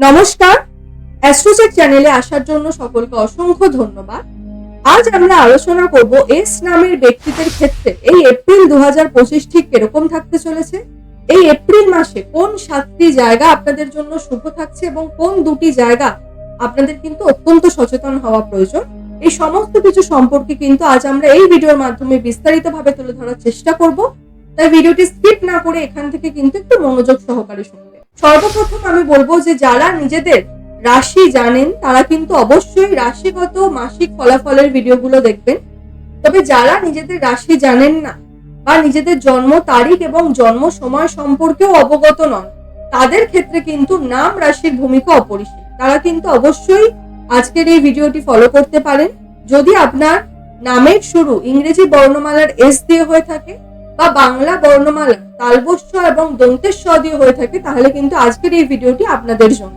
নমস্কার। অ্যাস্ট্রোচেক চ্যানেলে আসার জন্য সকলকে অসংখ্য ধন্যবাদ। আজ আমরা আলোচনা করব এস নামের ব্যক্তিদের ক্ষেত্রে এই এপ্রিল দু ঠিক কীরকম থাকতে চলেছে? এই এপ্রিল মাসে কোন সাতটি জায়গা আপনাদের জন্য শুভ থাকছে এবং কোন দুটি জায়গা আপনাদের কিন্তু অত্যন্ত সচেতন হওয়া প্রয়োজন? এই সমস্ত কিছু সম্পর্কে কিন্তু আজ আমরা এই ভিডিওর মাধ্যমে বিস্তারিতভাবে তুলে ধরার চেষ্টা করব। তাই ভিডিওটি স্কিপ না করে এখান থেকে কিন্তু একটু মনোযোগ সহকারে শুনবে সর্বপ্রথম আমি বলব যে যারা নিজেদের রাশি জানেন, তারা কিন্তু অবশ্যই রাশিগত মাসিক ফলাফলের ভিডিওগুলো দেখবেন। তবে যারা নিজেদের রাশি জানেন না বা নিজেদের জন্ম তারিখ এবং জন্ম সময় সম্পর্কেও অবগত নন, তাদের ক্ষেত্রে কিন্তু নাম রাশির ভূমিকা অপরিসীম। তারা কিন্তু অবশ্যই আজকের এই ভিডিওটি ফলো করতে পারেন। যদি আপনার নামের শুরু ইংরেজি বর্ণমালার এস দিয়ে হয়ে থাকে বা বাংলা বর্ণমালা, তালবস্য এবং দন্তেস্ব দিয়ে হয়ে থাকে, তাহলে কিন্তু আজকের এই ভিডিওটি আপনাদের জন্য।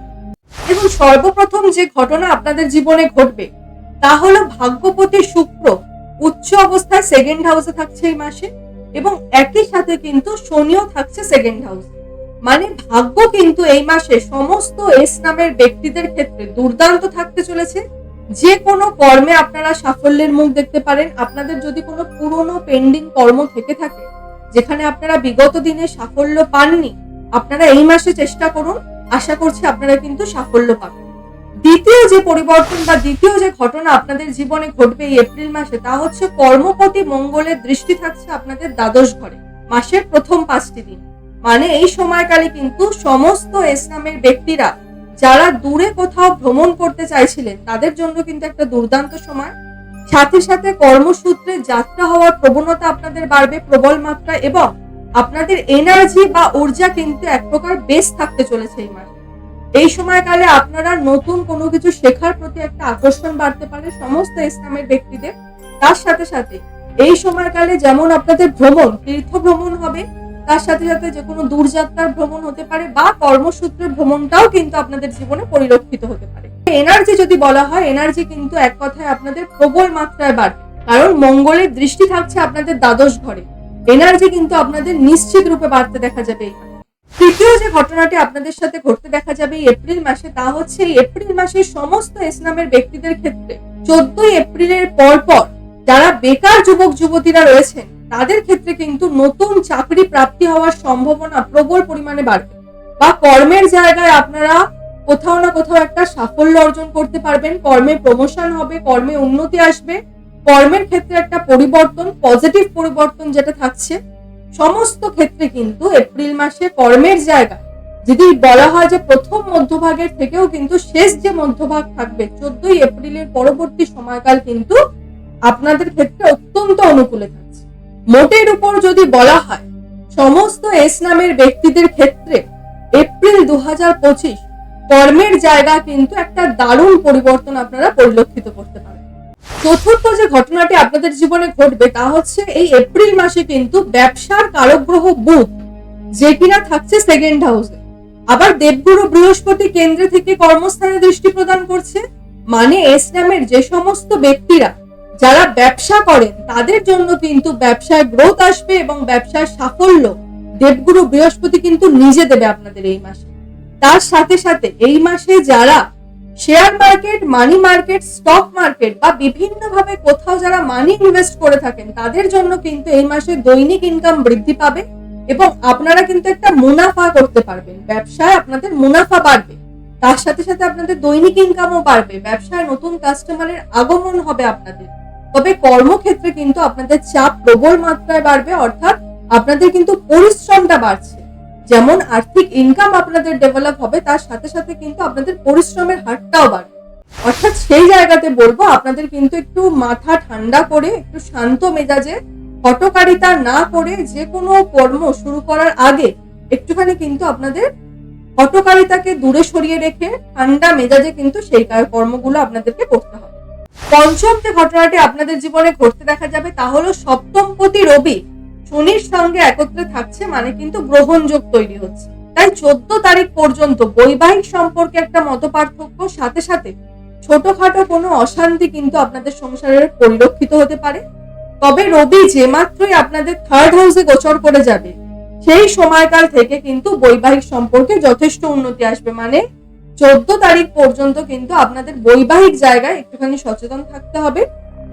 এবং সর্বপ্রথম যে ঘটনা আপনাদের জীবনে ঘটবে, তা হলো ভাগ্যপতি শুক্র উচ্চ অবস্থায় সেকেন্ড হাউসে থাকছে এই মাসে, এবং একই সাথে কিন্তু শনিও থাকছে সেকেন্ড হাউসে মানে ভাগ্য কিন্তু এই মাসে সমস্ত এস নামের ব্যক্তিদের ক্ষেত্রে দুর্দান্ত থাকতে চলেছে। যে কোনো কর্মে আপনারা সাফল্যের মুখ দেখতে পারেন। আপনাদের যদি কোনো পুরনো পেন্ডিং কর্ম থেকে থাকে, যেখানে আপনারা বিগত দিনে সাফল্য পাননি, আপনারা এই মাসে চেষ্টা করুন। আশা করছি আপনারা কিন্তু সাফল্য পাবেন। দ্বিতীয় যে পরিবর্তন বা দ্বিতীয় যে ঘটনা আপনাদের জীবনে ঘটবে এই এপ্রিল মাসে, তা হচ্ছে কর্মপতি মঙ্গলের দৃষ্টি থাকছে আপনাদের দ্বাদশ ঘরে, মাসের প্রথম পাঁচটি দিন। মানে এই সময়কালে কিন্তু সমস্ত ইসলামের ব্যক্তিরা যারা দূরে কোথাও ভ্রমণ করতে চাইছিলেন, তাদের জন্য কিন্তু একটা দুর্দান্ত সময়। সাথে সাথে কর্মসূত্রে যাত্রা হওয়ার প্রবণতা আপনাদের বাড়বে, প্রবল মাত্রা এবং আপনাদের এনার্জি বা ঊর্জা কিন্তু এক প্রকার বেশ থাকতে চলেছে এই মাসে। এই সময়কালে আপনারা নতুন কোনো কিছু শেখার প্রতি একটা আকর্ষণ বাড়তে পারে সমস্ত ইসলামের ব্যক্তিদের। তার সাথে সাথে এই সময়কালে যেমন আপনাদের ভ্রমণ তীর্থ ভ্রমণ হবে তার সাথে সাথে যে কোনো দূরযাত্রার ভ্রমণ হতে পারে বা কর্মসূত্রের ভ্রমণটাও কিন্তু আপনাদের জীবনে পরিলক্ষিত হতে পারে। এনার্জি যদি বলা হয়, এনার্জি কিন্তু এক কথায় আপনাদের প্রবল মাত্রায় বাড়বে। কারণ মঙ্গলের দৃষ্টি থাকছে আপনাদের দ্বাদশ ঘরে। এনার্জি কিন্তু আপনাদের নিশ্চিত রূপে বাড়তে দেখা যাবে। তৃতীয় যে ঘটনাটি আপনাদের সাথে ঘটতে দেখা যাবে এপ্রিল মাসে, তা হচ্ছে এপ্রিল মাসে সমস্ত ইসলামের ব্যক্তিদের ক্ষেত্রে চোদ্দই এপ্রিলের পর পর যারা বেকার যুবক যুবতীরা রয়েছেন তাদের ক্ষেত্রে কিন্তু নতুন চাকরি প্রাপ্তি হওয়ার সম্ভাবনা প্রবল পরিমাণে বাড়বে। বা কর্মের জায়গায় আপনারা কোথাও না কোথাও একটা সাফল্য অর্জন করতে পারবেন। কর্মে প্রমোশন হবে, কর্মে উন্নতি আসবে। কর্মের ক্ষেত্রে একটা পরিবর্তন পজিটিভ পরিবর্তন যেটা থাকছে, সমস্ত ক্ষেত্রে কিন্তু এপ্রিল মাসে কর্মের জায়গা, যদি বলা হয় যে প্রথম মধ্যভাগের থেকেও কিন্তু শেষ যে মধ্যভাগ থাকবে, চোদ্দই এপ্রিলের পরবর্তী সময়কাল কিন্তু আপনাদের ক্ষেত্রে অত্যন্ত অনুকূলে থাকছে। মোটের উপর যদি বলা হয়, সমস্ত এস নামের ব্যক্তিদের ক্ষেত্রে এপ্রিল দু কর্মের জায়গা কিন্তু একটা দারুণ পরিবর্তন আপনারা পরিলক্ষিত করতে পারেন। চতুর্থ যে ঘটনাটি আপনাদের জীবনে ঘটবে, তা হচ্ছে এই এপ্রিল মাসে কিন্তু ব্যবসার কারগ্রহ বুধ যে কিনা থাকছে সেকেন্ড হাউসে আবার দেবগুরু বৃহস্পতি কেন্দ্রে থেকে কর্মস্থানে দৃষ্টি প্রদান করছে। মানে এস নামের যে সমস্ত ব্যক্তিরা যারা ব্যবসা করেন, তাদের জন্য কিন্তু ব্যবসায় গ্রোথ আসবে এবং ব্যবসায় সাফল্য দেবগুরু বৃহস্পতি কিন্তু নিজে দেবে আপনাদের এই মাসে। তার সাথে সাথে এই মাসে যারা share market money market stock market বা বিভিন্ন ভাবে কোথাও যারা মানি ইনভেস্ট করে থাকেন, তাদের জন্য কিন্তু এই মাসে দৈনিক ইনকাম বৃদ্ধি পাবে এবং আপনারা কিন্তু একটা মুনাফা করতে পারবেন। ব্যবসায় আপনাদের মুনাফা বাড়বে। তার সাথে সাথে আপনাদের দৈনিক ইনকামও বাড়বে। ব্যবসায় নতুন কাস্টমারের আগমন হবে আপনাদের। তবে কর্মক্ষেত্রে কিন্তু আপনাদের চাপ প্রবল মাত্রায় বাড়বে, অর্থাৎ আপনাদের কিন্তু পরিশ্রমটা বাড়ছে। যেমন আর্থিক ইনকাম আপনাদের ডেভেলপ হবে, তার সাথে সাথে কিন্তু আপনাদের পরিশ্রমের হারটাও বাড়বে। অর্থাৎ সেই জায়গাতে বলব, আপনাদের কিন্তু একটু মাথা ঠান্ডা করে, একটু শান্ত মেজাজে হটকারিতা না করে যে কোনো কর্ম শুরু করার আগে একটুখানি কিন্তু আপনাদের হটকারিতাকে দূরে সরিয়ে রেখে ঠান্ডা মেজাজে কিন্তু সেই কর্মগুলো আপনাদেরকে করতে হবে। পঞ্চম যে ঘটনাটি আপনাদের জীবনে ঘটতে দেখা যাবে, তা হলো সপ্তমপতি রবি শনির সঙ্গে একত্রে থাকছে মানে কিন্তু গ্রহণযোগ তৈরি হচ্ছে। তাই চোদ্দ তারিখ পর্যন্ত বৈবাহিক সম্পর্কে একটা মত পার্থক্য সাথে সাথে ছোটখাটো কোনো অশান্তি কিন্তু আপনাদের সংসারের পরিলক্ষিত হতে পারে। তবে রবি যে মাত্রই আপনাদের থার্ড হাউসে গোচর করে যাবে, সেই সময়কাল থেকে কিন্তু বৈবাহিক সম্পর্কে যথেষ্ট উন্নতি আসবে। মানে চোদ্দ তারিখ পর্যন্ত কিন্তু আপনাদের বৈবাহিক জায়গায় একটুখানি সচেতন থাকতে হবে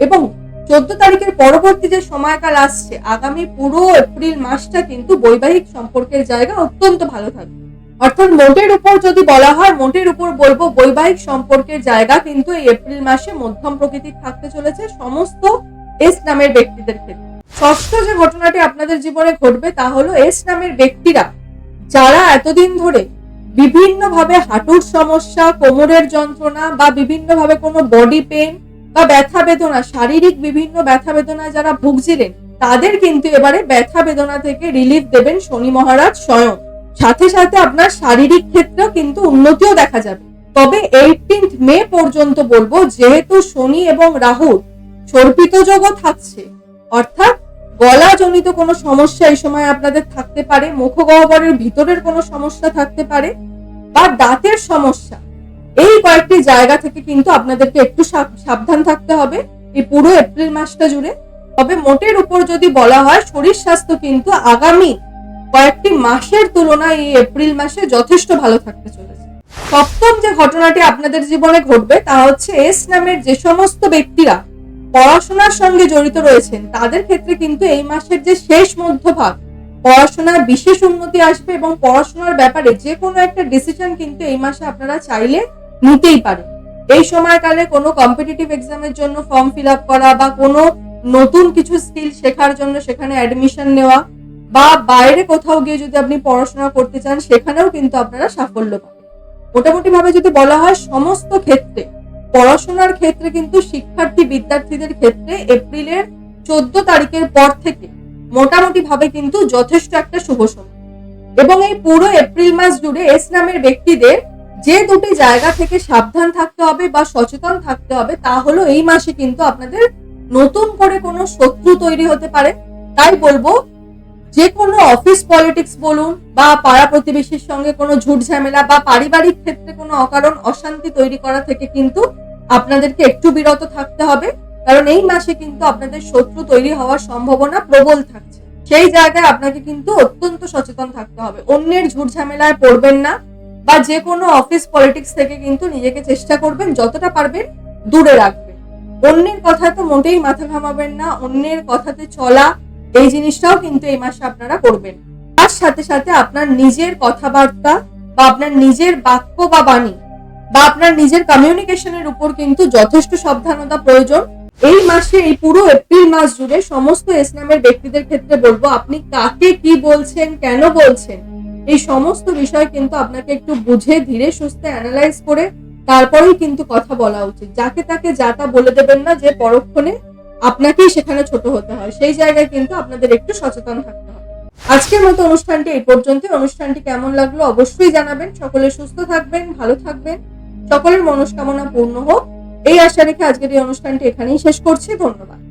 এবং চোদ্দ তারিখের পরবর্তী যে সময়কাল আসছে, আগামী পুরো এপ্রিল মাসটা কিন্তু বৈবাহিক সম্পর্কের জায়গা অত্যন্ত ভালো থাকবে। অর্থাৎ মোটের উপর যদি বলা হয়, মোটের উপর বলব বৈবাহিক সম্পর্কের জায়গা কিন্তু এই এপ্রিল মাসে মধ্যম প্রকৃতির থাকতে চলেছে সমস্ত এস নামের ব্যক্তিদের ক্ষেত্রে। ষষ্ঠ যে ঘটনাটি আপনাদের জীবনে ঘটবে তা হলো এস নামের ব্যক্তিরা, যারা এতদিন ধরে বিভিন্নভাবে হাঁটুর সমস্যা, কোমরের যন্ত্রণা বা বিভিন্নভাবে কোনো বডি পেন বা ব্যথা বেদনা, শারীরিক বিভিন্ন ব্যথা বেদনা যারা ভুগছিলেন, তাদের কিন্তু এবারে ব্যথা বেদনা থেকে রিলিফ দেবেন শনি মহারাজ স্বয়ং। সাথে সাথে আপনার শারীরিক ক্ষেত্রেও কিন্তু উন্নতিও দেখা যাবে। তবে এইটিন্থ মে পর্যন্ত বলব, যেহেতু শনি এবং রাহুর সর্পিত যোগও থাকছে, অর্থাৎ গলা জনিত কোনো সমস্যা এই সময় আপনাদের থাকতে পারে, মুখগহ্বরের ভিতরের কোনো সমস্যা থাকতে পারে, বা দাঁতের সমস্যা, এই কয়েকটি জায়গা থেকে কিন্তু আপনাদেরকে একটু সাবধান থাকতে হবে। এই পুরো এপ্রিল মাসটা জুড়ে। তবে মোটের উপর যদি বলা হয়, শরীর স্বাস্থ্য কিন্তু আগামী কয়েকটি মাসের তুলনায় এই এপ্রিল মাসে যথেষ্ট ভালো থাকতে চলেছে। সপ্তম যে ঘটনাটি আপনাদের জীবনে ঘটবে, তা হচ্ছে এস নামের যে সমস্ত ব্যক্তিরা পড়াশোনার সঙ্গে জড়িত রয়েছেন। তাদের ক্ষেত্রে কিন্তু এই মাসের যে শেষ মধ্যভাগ, পড়াশোনার বিশেষ উন্নতি আসবে এবং পড়াশোনার ব্যাপারে যে কোনো একটা ডিসিশন কিন্তু এই মাসে আপনারা চাইলে নিতেই পারেন। এই সময়কালে কোনো কম্পিটিটিভ এক্সামের জন্য ফর্ম ফিল আপ করা বা কোনো নতুন কিছু স্কিল শেখার জন্য সেখানে অ্যাডমিশন নেওয়া বা বাইরে কোথাও গিয়ে যদি আপনি পড়াশোনা করতে চান, সেখানেও কিন্তু আপনারা সাফল্য পাবেন। মোটামুটি ভাবে যদি বলা হয়, সমস্ত ক্ষেত্রে পড়াশোনার ক্ষেত্রে কিন্তু শিক্ষার্থী বিদ্যার্থীদের ক্ষেত্রে এপ্রিলের চোদ্দ তারিখের পর থেকে মোটামুটি ভাবে কিন্তু যথেষ্ট একটা শুভ সময়। এবং এই পুরো এপ্রিল মাস জুড়ে এস নামের ব্যক্তিদের যে দুটি জায়গা থেকে সাবধান থাকতে হবে বা সচেতন থাকতে হবে, তা হলো এই মাসে কিন্তু আপনাদের নতুন করে কোনো শত্রু তৈরি হতে পারে। তাই বলব যে কোনো অফিস পলিটিক্স বলুন বা পাড়া প্রতিবেশীর সঙ্গে কোনো ঝুট ঝামেলা বা পারিবারিক ক্ষেত্রে কোনো অকারণ অশান্তি তৈরি করা থেকে কিন্তু আপনাদেরকে একটু বিরত থাকতে হবে। কারণ এই মাসে কিন্তু আপনাদের শত্রু তৈরি হওয়ার সম্ভাবনা প্রবল থাকছে। সেই জায়গায় আপনাকে কিন্তু অত্যন্ত সচেতন থাকতে হবে। অন্যের ঝুট ঝামেলায় পড়বেন না বা যে কোনো অফিস পলিটিক্স থেকে কিন্তু নিজেকে চেষ্টা করবেন যতটা পারবেন দূরে রাখবেন। অন্যের কথা তো মোটেই মাথা ঘামাবেন না, অন্যের কথাতে চলা এই জিনিসটাও কিন্তু এই মাসে আপনারা করবেন। তার সাথে সাথে আপনার নিজের কথাবার্তা বা আপনার নিজের বাক্য বা বাণী বা আপনার নিজের কমিউনিকেশনের উপর কিন্তু যথেষ্ট সাবধানতা প্রয়োজন। এই মাসে, এই পুরো এপ্রিল মাস জুড়ে সমস্ত ইসলামের ব্যক্তিদের ক্ষেত্রে বলব, আপনি কাকে কি বলছেন, কেন বলছেন, এই সমস্ত বিষয় কিন্তু আপনাকে একটু বুঝে, ধীরে, সুস্থে অ্যানালাইজ করে তারপরেই কিন্তু কথা বলা উচিত। যাকে তাকে যা তা বলে দেবেন না যে পরক্ষণে আপনাকেই সেখানে ছোট হতে হয়। সেই জায়গায় কিন্তু আপনাদের একটু সচেতন থাকতে হবে। আজকের মতো অনুষ্ঠানটি এই পর্যন্ত অনুষ্ঠানটি কেমন লাগল অবশ্যই জানাবেন। সকলে সুস্থ থাকবেন, ভালো থাকবেন। সকলের মনস্কামনা পূর্ণ হোক। এই আশা রেখে আজকের এই অনুষ্ঠানটি এখানেই শেষ করছি। ধন্যবাদ।